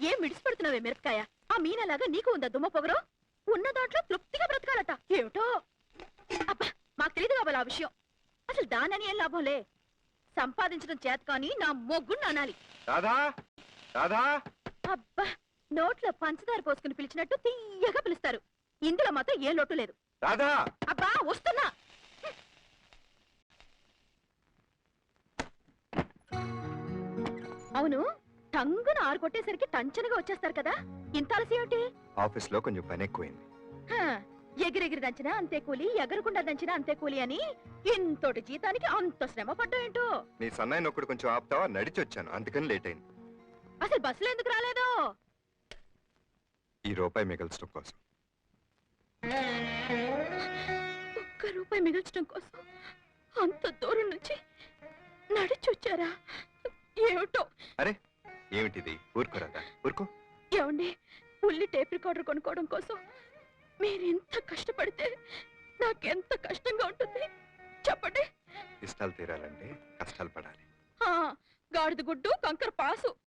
ఏం మిడిసిపెడుతున్నావే మిరపకాయ? ఆ మీనలాగా నీకు ఉందా దుమ్మ పొగరు? ఉన్న దాంట్లో తృప్తిగా బ్రతకాలట. ఏమిటో? అబ్బా మాకు తెలియదు కాబోలు ఆ విషయం. అసలు దానని ఏం లాభంలే? సంపాదించడం చేత కానీ నా మొగ్గుని అనాలి. రాధా రాధా. అబ్బా నోట్లో పంచదార పోసుకుని పిలిచినట్టు తీయగా పిలుస్తారు. ఇందులో మాత్రం ఏ లోటు లేదు. రాధా. అబ్బా వస్తున్నా. అవును? టంగున ఆరు కొట్టేసరికి టంచనగా వచ్చేస్తారు కదా? ఇంత అలసి ఏమిటి? ఆఫీస్లో కొంచెం పని ఎక్కువైంది. హా, ఎగిరెగిరి దంచినా అంతే కూలి ఎగరకుండా దంచినా అంతే కూలి అని ఇంతోటి జీతానికి అంత శ్రమ పడ్డా ఏంటో? నీ సన్నాయి నొక్కడు కొంచెం ఆపుతావా? నడిచి వచ్చాను అందుకని లేట్ అయింది. అసలు బస్సులో ఎందుకు రాలేదు? ఈ రూపాయి మిగల్చడం కోసం. ఒక్క రూపాయి మిగల్చడం కోసం అంత దూరం నుంచి నడిచొచ్చారా? ఏమిటో? ఏమిటిది? ఊరుకో రాధా ఊరుకో. ఏమండి ఉల్లి టేప్ రికార్డర్ కొనుక్కోవడం కోసం మీరెంత కష్టపడితే నాకెంత కష్టంగా ఉంటుంది? చెప్పండి. ఇష్టాలు తీరాలంటే కష్టాలు పడాలి. ఆ, గాడిద గుడ్డు కంకర పాసు.